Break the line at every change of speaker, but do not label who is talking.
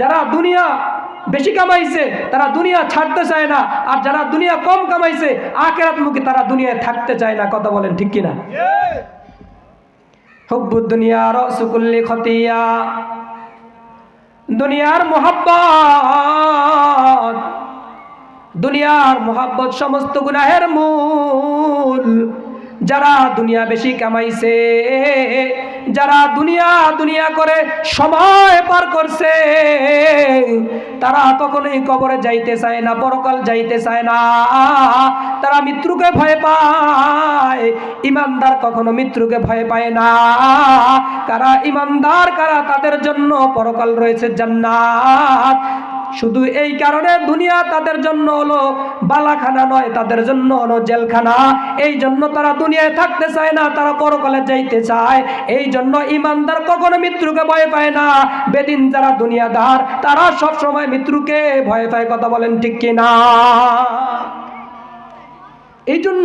যারা দুনিয়া বেশি কামাইছে, তারা দুনিয়া ছাড়তে চায় না। আর যারা দুনিয়া কম কামাইছে, আখেরাতমুখী তারা দুনিয়ায় থাকতে চায় না। কথা বলেন ঠিক কিনা? হব্বুদ দুনিয়া রসুকুল্লি খতিয়া। দুনিয়ার মোহাব্বত দুনিয়ার মোহাব্বত সমস্ত গুনাহের মূল। যারা দুনিয়া বেশি কামাইছে, যারা দুনিয়া দুনিয়া করে সময় পার করছে তারা কখনোই কবরে যাইতে চায় না, পরকাল যাইতে চায় না। তারা মৃত্যুকে ভয় পায়। ইমানদার কখনো মৃত্যুকে ভয় পায় না। কারা ইমানদার, কারা তাদের জন্য পরকাল রয়েছে জান্নাত। শুধু এই কারণে দুনিয়া তাদের জন্য হলো বালাখানা নয়, তাদের জন্য হলো জেলখানা। এই জন্য তারা দুনিয়ায় থাকতে চায় না, তারা পরকালে যাইতে চায়। এই জন্য ইমানদার কখনো মৃত্যুকে ভয় পায় না। বেদিন যারা দুনিয়াদার, তারা সব সময় মৃত্যুকে ভয় পায়, কথা বলেন ঠিক কিনা? এই জন্য